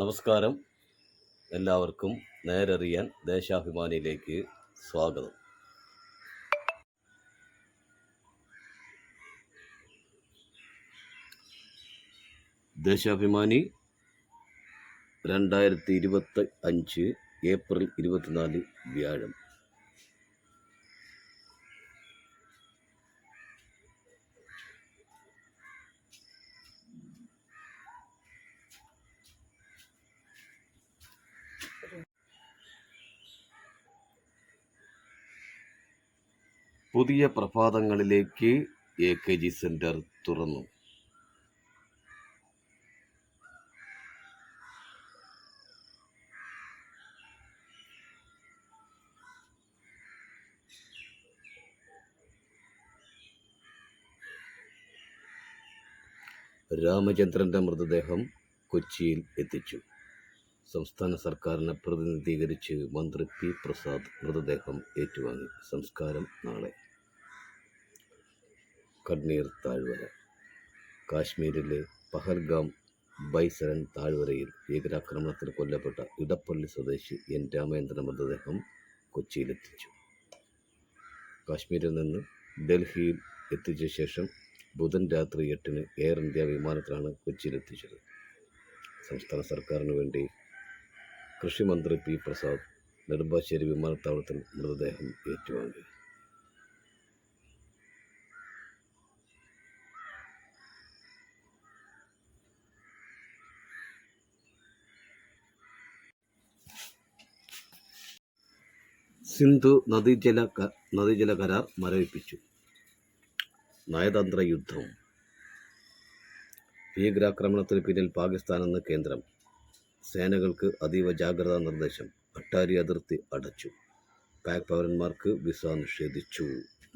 നമസ്കാരം. എല്ലാവർക്കും നേരറിയാൻ ദേശാഭിമാനിയിലേക്ക് സ്വാഗതം. ദേശാഭിമാനി രണ്ടായിരത്തി ഇരുപത്തി അഞ്ച് ഏപ്രിൽ ഇരുപത്തിനാല് വ്യാഴം. പുതിയ പ്രഭാതങ്ങളിലേക്ക് എ കെ ജി സെന്റർ തുറന്നു. രാമചന്ദ്രന്റെ മൃതദേഹം കൊച്ചിയിൽ എത്തിച്ചു. സംസ്ഥാന സർക്കാരിനെ പ്രതിനിധീകരിച്ച് മന്ത്രി പി. പ്രസാദ് മൃതദേഹം ഏറ്റുവാങ്ങി. സംസ്കാരം നാളെ. കണ്ണീർ താഴ്വര. കാശ്മീരിലെ പഹൽഗാം ബൈസരൻ താഴ്വരയിൽ ഭീകരാക്രമണത്തിൽ കൊല്ലപ്പെട്ട ഇടപ്പള്ളി സ്വദേശി എൻ. രാമേന്ദ്രൻ മൃതദേഹം കൊച്ചിയിലെത്തിച്ചു. കാശ്മീരിൽ നിന്ന് ഡൽഹിയിൽ എത്തിച്ച ശേഷം ബുധൻ രാത്രി എട്ടിന് എയർ ഇന്ത്യ വിമാനത്തിലാണ് കൊച്ചിയിലെത്തിച്ചത്. സംസ്ഥാന സർക്കാരിന് വേണ്ടി കൃഷിമന്ത്രി പി പ്രസാദ് നെടുമ്പാശ്ശേരി വിമാനത്താവളത്തിൽ മൃതദേഹം ഏറ്റുവാങ്ങി. സിന്ധു നദീജല നദീജല കരാർ മരവിപ്പിച്ചു. നയതന്ത്ര യുദ്ധം. ഭീകരാക്രമണത്തിന് പിന്നിൽ പാകിസ്ഥാനെന്ന് കേന്ദ്രം. സേനകൾക്ക് അതീവ ജാഗ്രതാ നിർദ്ദേശം. അട്ടാരി അതിർത്തി അടച്ചു. പാക് പൗരന്മാർക്ക് വിസ നിഷേധിച്ചു.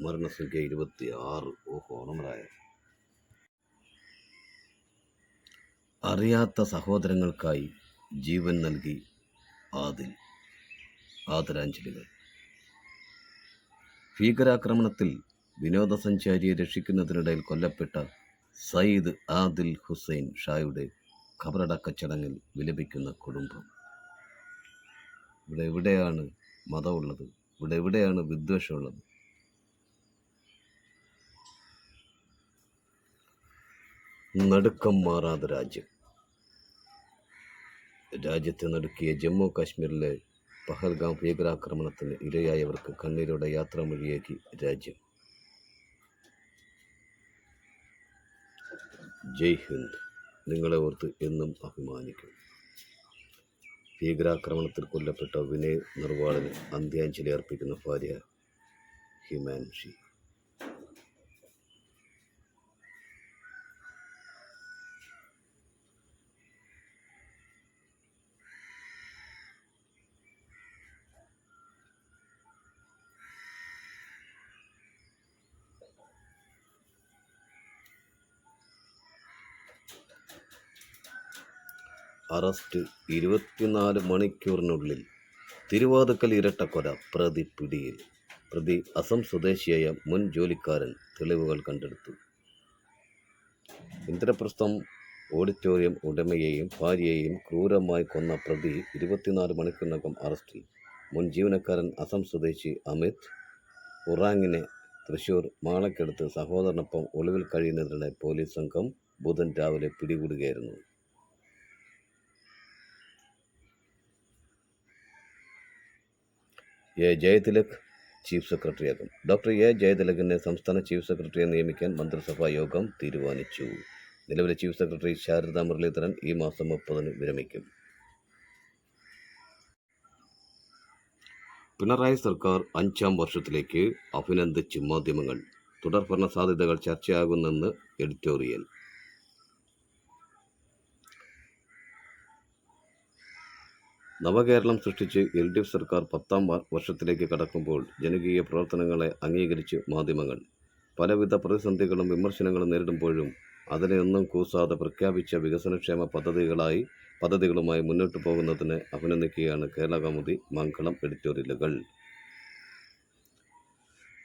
മരണസംഖ്യ ഇരുപത്തി ആറ് ഓഹോ അറിയാത്ത സഹോദരങ്ങൾക്കായി ജീവൻ നൽകി ആദിൽ. ആദരാഞ്ജലികൾ. ഭീകരാക്രമണത്തിൽ വിനോദസഞ്ചാരിയെ രക്ഷിക്കുന്നതിനിടയിൽ കൊല്ലപ്പെട്ട സയ്യിദ് ആദിൽ ഹുസൈൻ ഷായുടെ ഖബറടക്ക ചടങ്ങിൽ വിലപിക്കുന്ന കുടുംബം. ഇവിടെ എവിടെയാണ് മതമുള്ളത്? ഇവിടെ എവിടെയാണ് വിദ്വേഷമുള്ളത്? നടുക്കം മാറാത്ത രാജ്യം. രാജ്യത്തെ നടുക്കിയ ജമ്മു കാശ്മീരിലെ പഹൽഗാം ഭീകരാക്രമണത്തിന് ഇരയായവർക്ക് കണ്ണീരോടെ മൊഴിയേക്ക് രാജ്യം. ജയ് ഹിന്ദ്. നിങ്ങളെ ഓർത്ത് എന്നും അഭിമാനിക്കും. ഭീകരാക്രമണത്തിൽ കൊല്ലപ്പെട്ട വിനയ് നിർവാളിന് അന്ത്യാഞ്ജലി അർപ്പിക്കുന്ന ഭാര്യ ഹിമാൻഷി. അറസ്റ്റ് ഇരുപത്തിനാല് മണിക്കൂറിനുള്ളിൽ തിരുവാതുക്കൽ ഇരട്ടക്കൊല പ്രതി പിടിയിൽ. പ്രതി അസം സ്വദേശിയായ മുൻ ജോലിക്കാരൻ തെളിവുകൾ കണ്ടെടുത്തു. ഇന്ദ്രപ്രസ്ഥം ഓഡിറ്റോറിയം ഉടമയെയും ഭാര്യയെയും ക്രൂരമായി കൊന്ന പ്രതി ഇരുപത്തിനാല് മണിക്കൂറിനകം അറസ്റ്റിൽ. മുൻ ജീവനക്കാരൻ അസം സ്വദേശി അമിത് ഉറാങ്ങിനെ തൃശൂർ മാളക്കടുത്ത് സഹോദരനൊപ്പം ഒളിവിൽ കഴിയുന്നതിനിടെ പോലീസ് സംഘം ബുധൻ രാവിലെ പിടികൂടുകയായിരുന്നു. എ. ജയതിലക് ചീഫ് സെക്രട്ടറിയാകും ഡോക്ടർ എ. ജയതിലകിനെ സംസ്ഥാന ചീഫ് സെക്രട്ടറിയെ നിയമിക്കാൻ മന്ത്രിസഭാ യോഗം തീരുമാനിച്ചു. നിലവിലെ ചീഫ് സെക്രട്ടറി ശാരദ മുരളീധരൻ ഈ മാസം മുപ്പതിന് വിരമിക്കും. പിണറായി സർക്കാർ അഞ്ചാം വർഷത്തിലേക്ക് അഭിനന്ദിച്ച് മാധ്യമങ്ങൾ. തുടർഭരണ സാധ്യതകൾ ചർച്ചയാകുന്നെന്ന് എഡിറ്റോറിയൽ. നവകേരളം സൃഷ്ടിച്ച് എൽ ഡി എഫ് സർക്കാർ പത്താം വർഷത്തിലേക്ക് കടക്കുമ്പോൾ ജനകീയ പ്രവർത്തനങ്ങളെ അംഗീകരിച്ച് മാധ്യമങ്ങൾ. പലവിധ പ്രതിസന്ധികളും വിമർശനങ്ങളും നേരിടുമ്പോഴും അതിനെയൊന്നും കൂസാതെ പ്രഖ്യാപിച്ച വികസനക്ഷേമ പദ്ധതികളായി പദ്ധതികളുമായി മുന്നോട്ട് പോകുന്നതിന് അഭിനന്ദിക്കുകയാണ് കേരള കൗമുദി മംഗളം എഡിറ്റോറിയലുകൾ.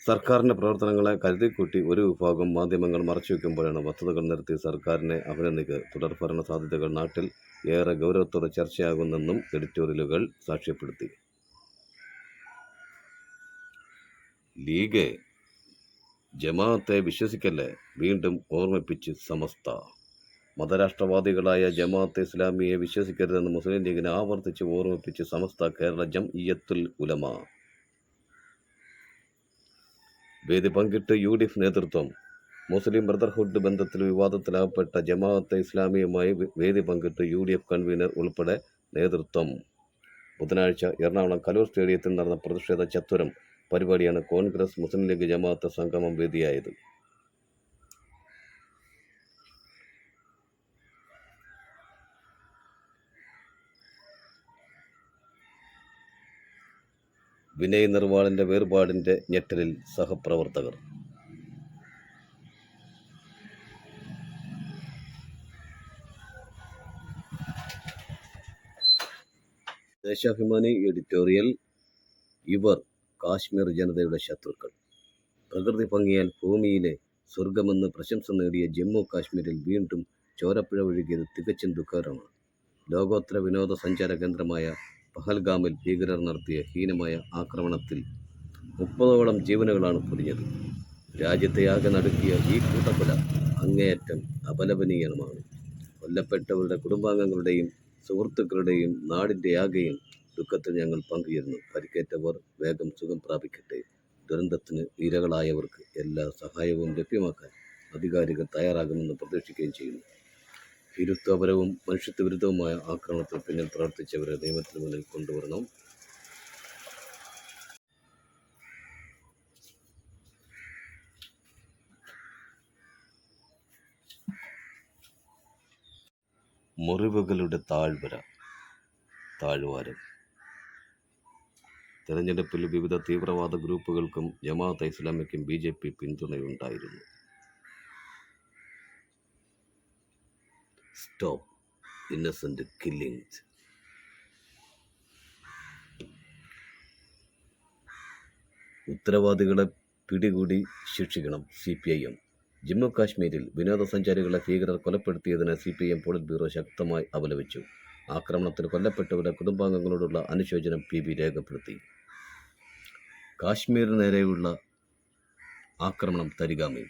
സർക്കാരിന്റെ പ്രവർത്തനങ്ങളെ കരുതിക്കൂട്ടി ഒരു വിഭാഗം മാധ്യമങ്ങൾ മറച്ചുവെക്കുമ്പോഴാണ് വസ്തുതകൾ നിരത്തി സർക്കാരിനെ അഭിനന്ദിക്കുക. തുടർ ഭരണ സാധ്യതകൾ നാട്ടിൽ ഏറെ ഗൗരവത്തോടെ ചർച്ചയാകുന്നെന്നും എഡിറ്റോറിയലുകൾ സാക്ഷ്യപ്പെടുത്തി. ലീഗ് ജമാഅത്തെ വിശ്വസിക്കല്ലേ? വീണ്ടും ഓർമ്മിപ്പിച്ച് സമസ്ത. മതരാഷ്ട്രവാദികളായ ജമാഅത്തെ ഇസ്ലാമിയെ വിശ്വസിക്കരുതെന്ന് മുസ്ലിം ലീഗിനെ ആവർത്തിച്ച് ഓർമ്മിപ്പിച്ച് സമസ്ത കേരള ജം ജംഇയ്യത്തുൽ ഉലമ. വേദി പങ്കിട്ട് യു ഡി എഫ് നേതൃത്വം മുസ്ലിം ബ്രദർഹുഡ് ബന്ധത്തിൽ വിവാദത്തിലാകപ്പെട്ട ജമാഅത്തെ ഇസ്ലാമിയുമായി വേദി പങ്കിട്ട് യു ഡി എഫ് കൺവീനർ ഉൾപ്പെടെ നേതൃത്വം. ബുധനാഴ്ച എറണാകുളം കലൂർ സ്റ്റേഡിയത്തിൽ നടന്ന പ്രതിഷേധ ചത്വരം പരിപാടിയാണ് കോൺഗ്രസ് മുസ്ലിം ലീഗ് ജമാഅത്ത് സംഗമം വേദിയായത്. വിനയ് നിർവാളിന്റെ വേർപാടിന്റെ ഞെട്ടലിൽ സഹപ്രവർത്തകർ. ദേശാഭിമാനി എഡിറ്റോറിയൽ ഇവർ കാശ്മീർ ജനതയുടെ ശത്രുക്കൾ. പ്രകൃതി ഭംഗിയാൽ ഭൂമിയിലെ സ്വർഗമെന്ന് പ്രശംസ നേടിയ ജമ്മു കാശ്മീരിൽ വീണ്ടും ചോരപ്പുഴ ഒഴുകിയത് തികച്ചും ദുഃഖകരമാണ്. ലോകോത്തര വിനോദസഞ്ചാര കേന്ദ്രമായ പഹൽഗാമിൽ ഭീകരർ നടത്തിയ ഹീനമായ ആക്രമണത്തിൽ മുപ്പതോളം ജീവനുകളാണ് പൊതിഞ്ഞത്. രാജ്യത്തെയാകെ നടുക്കിയ ഈ കൂട്ടക്കൊല അങ്ങേയറ്റം അപലപനീയമാണ്. കൊല്ലപ്പെട്ടവരുടെ കുടുംബാംഗങ്ങളുടെയും സുഹൃത്തുക്കളുടെയും നാടിന്റെ ആകെയും ദുഃഖത്തിൽ ഞങ്ങൾ പങ്കുചേരുന്നു. പരിക്കേറ്റവർ വേഗം സുഖം പ്രാപിക്കട്ടെ. ദുരന്തത്തിന് ഇരകളായവർക്ക് എല്ലാ സഹായവും ലഭ്യമാക്കാൻ അധികാരികൾ തയ്യാറാകുമെന്ന് പ്രതീക്ഷിക്കുകയും ചെയ്യുന്നു. ഭീരുത്വപരവും മനുഷ്യത്വ വിരുദ്ധവുമായ ആക്രമണത്തിന് പിന്നിൽ പ്രവർത്തിച്ചവരെ നിയമത്തിന് മുന്നിൽ കൊണ്ടുവരണം. മുറിവുകളുടെ താഴ്വര താഴ്വാരം. തെരഞ്ഞെടുപ്പിൽ വിവിധ തീവ്രവാദ ഗ്രൂപ്പുകൾക്കും ജമാഅത്തെ ഇസ്ലാമിക്കും ബി ജെ പി പിന്തുണയുണ്ടായിരുന്നു. സ്റ്റോപ്പ് ഇന്നസെന്റ് കില്ലിങ്സ് ഉത്തരവാദികളെ പിടികൂടി ശിക്ഷിക്കണം C P I M. Jammu കാശ്മീരിൽ വിനോദസഞ്ചാരികളെ ഭീകരർ കൊലപ്പെടുത്തിയതിന് C P I M polit bureau ശക്തമായി അപലപിച്ചു. ആക്രമണത്തിൽ കൊല്ലപ്പെട്ടവരുടെ കുടുംബാംഗങ്ങളോടുള്ള അനുശോചനം പി ബി രേഖപ്പെടുത്തി. കാശ്മീരിന് നേരെയുള്ള ആക്രമണം തരികാമി.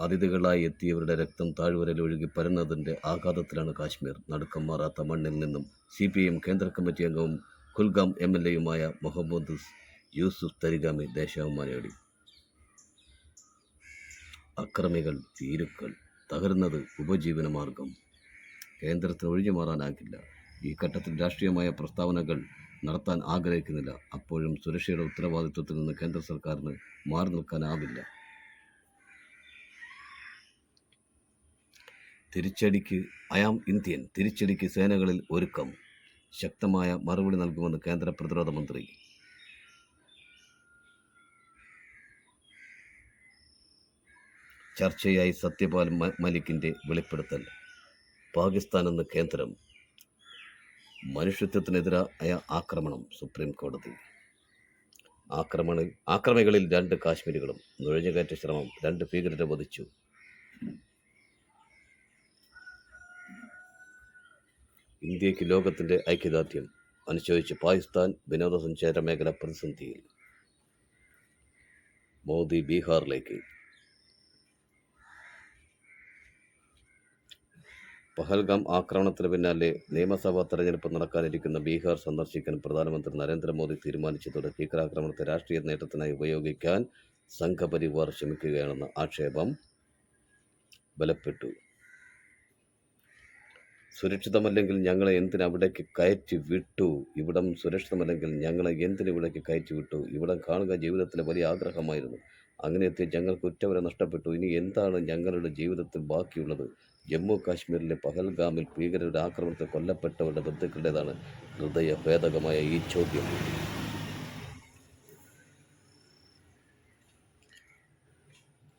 അതിഥികളായി എത്തിയവരുടെ രക്തം താഴ്വരയിൽ ഒഴുകി പരന്നതിന്റെ ആഘാതത്തിലാണ് കാശ്മീർ. നടുക്കം മാറാത്ത മണ്ണിൽ നിന്നും സി പി എം കേന്ദ്ര കമ്മിറ്റി അംഗവും കുൽഗാം എം എൽ എയുമായ മുഹമ്മദ് യൂസുഫ് തരിഗാമി ദേശാഭിമാനിയോടി. അക്രമികൾ തീരുക്കൾ തകരുന്നത് ഉപജീവന മാർഗം. കേന്ദ്രത്തിന് ഒഴിഞ്ഞു മാറാനാകില്ല. ഈ ഘട്ടത്തിൽ രാഷ്ട്രീയമായ പ്രസ്താവനകൾ നടത്താൻ ആഗ്രഹിക്കുന്നില്ല. അപ്പോഴും സുരക്ഷയുടെ ഉത്തരവാദിത്വത്തിൽ നിന്ന് കേന്ദ്ര സർക്കാരിന് മാറി നിൽക്കാനാവില്ല. തിരിച്ചടിക്ക് അയാം ഇന്ത്യൻ തിരിച്ചടിക്ക് സേനകളിൽ ഒരുക്കം. ശക്തമായ മറുപടി നൽകുമെന്ന് കേന്ദ്ര പ്രതിരോധ മന്ത്രി. ചർച്ചയായി സത്യപാൽ മലിക്കിന്റെ വെളിപ്പെടുത്തൽ. പാകിസ്ഥാൻ എന്ന കേന്ദ്രം മനുഷ്യത്വത്തിനെതിരായ ആക്രമണം സുപ്രീം കോടതി. ആക്രമണ ആക്രമികളിൽ രണ്ട് കാശ്മീരികളും നുഴഞ്ഞുകയറ്റ ശ്രമം രണ്ട് ഭീകരരെ വധിച്ചു. ഇന്ത്യയ്ക്ക് ലോകത്തിന്റെ ഐക്യദാർഢ്യം അനുശോചിച്ച് പാകിസ്ഥാൻ വിനോദസഞ്ചാര മേഖല പ്രതിസന്ധിയിൽ. മോദി ബീഹാറിലേക്ക്. പഹൽഗാം ആക്രമണത്തിന് പിന്നാലെ നിയമസഭാ തെരഞ്ഞെടുപ്പ് നടക്കാനിരിക്കുന്ന ബീഹാർ സന്ദർശിക്കാൻ പ്രധാനമന്ത്രി നരേന്ദ്രമോദി തീരുമാനിച്ചതോടെ ഭീകരാക്രമണത്തെ രാഷ്ട്രീയ നേട്ടത്തിനായി ഉപയോഗിക്കാൻ സംഘപരിവാർ ശ്രമിക്കുകയാണെന്ന ആക്ഷേപം ബലപ്പെട്ടു. സുരക്ഷിതമല്ലെങ്കിൽ ഞങ്ങളെ എന്തിന് അവിടേക്ക് കയറ്റി വിട്ടു? ഇവിടം സുരക്ഷിതമല്ലെങ്കിൽ ഞങ്ങളെ എന്തിന് ഇവിടേക്ക് കയറ്റി വിട്ടു? ഇവിടം കാണുക ജീവിതത്തിലെ വലിയ ആഗ്രഹമായിരുന്നു. അങ്ങനെ എത്തി ഞങ്ങൾക്ക് ഉറ്റവരെ നഷ്ടപ്പെട്ടു. ഇനി എന്താണ് ഞങ്ങളുടെ ജീവിതത്തിൽ ബാക്കിയുള്ളത്? ജമ്മു കാശ്മീരിലെ പഹൽഗാമിൽ ഭീകരരുടെ ആക്രമണത്തിൽ കൊല്ലപ്പെട്ടവരുടെ ബന്ധുക്കളുടേതാണ് ഹൃദയഭേദകമായ ഈ ചോദ്യം.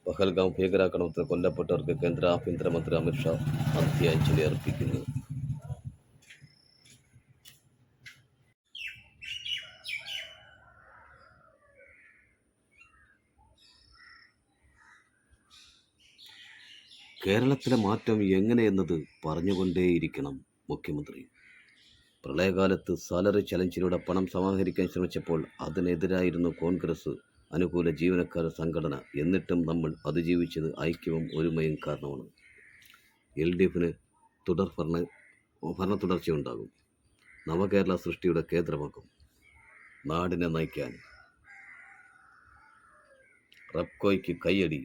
പഹൽഗാം ഭീകരാക്രമണത്തിൽ കൊല്ലപ്പെട്ടവർക്ക് കേന്ദ്ര ആഭ്യന്തരമന്ത്രി അമിത്ഷാ അന്ത്യാഞ്ജലി അർപ്പിക്കുന്നു. കേരളത്തിലെ മാറ്റം എങ്ങനെയെന്നത് പറഞ്ഞുകൊണ്ടേയിരിക്കണം മുഖ്യമന്ത്രി. പ്രളയകാലത്ത് സാലറി ചലഞ്ചിലൂടെ പണം സമാഹരിക്കാൻ ശ്രമിച്ചപ്പോൾ അതിനെതിരായിരുന്നു കോൺഗ്രസ് അനുകൂല ജീവനക്കാർ സംഘടന. എന്നിട്ടും നമ്മൾ അതിജീവിച്ചത് ഐക്യവും ഒരുമയും കാരണമാണ്. എൽ ഡി എഫിന് തുടർ ഭരണ ഭരണ തുടർച്ചയുണ്ടാകും. നവകേരള സൃഷ്ടിയുടെ കേന്ദ്രമാക്കും നാടിനെ നയിക്കാൻ റബ്കോയ്ക്ക് കൈയടി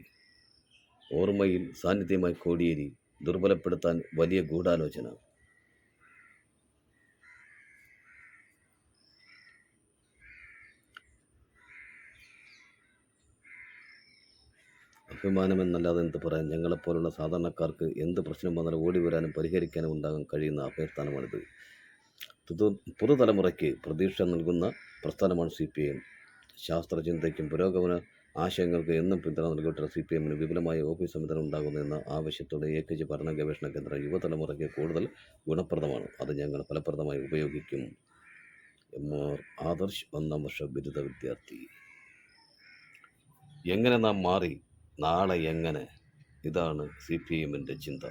ഓർമ്മയിൽ സാന്നിധ്യമായി കോടിയേരി ദുർബലപ്പെടുത്താൻ വലിയ ഗൂഢാലോചന. അഭിമാനമെന്നല്ലാതെ എന്ത് പറയാൻ? ഞങ്ങളെപ്പോലുള്ള സാധാരണക്കാർക്ക് എന്ത് പ്രശ്നം വന്നാലും ഓടി വരാനും പരിഹരിക്കാനും ഉണ്ടാകാൻ കഴിയുന്ന അഭയസ്ഥാനമാണിത് പുതു പുതുതലമുറയ്ക്ക് പ്രതീക്ഷ നൽകുന്ന പ്രസ്ഥാനമാണ് സി പി എം. ശാസ്ത്രചിന്തയ്ക്കും പുരോഗമന ആശയങ്ങൾക്ക് എന്നും പിന്തുണ നൽകിയിട്ടുള്ള സി പി എമ്മിന് വിപുലമായ ഓഫീസ് സംവിധാനം ഉണ്ടാകുമെന്ന ആവശ്യത്തോടെ എ കെ ജി ഭരണ ഗവേഷണ കേന്ദ്രം യുവതലമുറയ്ക്ക് കൂടുതൽ ഗുണപ്രദമാണ്. അത് ഞങ്ങൾ ഫലപ്രദമായി ഉപയോഗിക്കും. എം ആർ ആദർശ് ഒന്നാം വർഷ ബിരുദ വിദ്യാർത്ഥി. എങ്ങനെ നാം മാറി? നാളെ എങ്ങനെ? ഇതാണ് സി പി എമ്മിന്റെ ചിന്ത.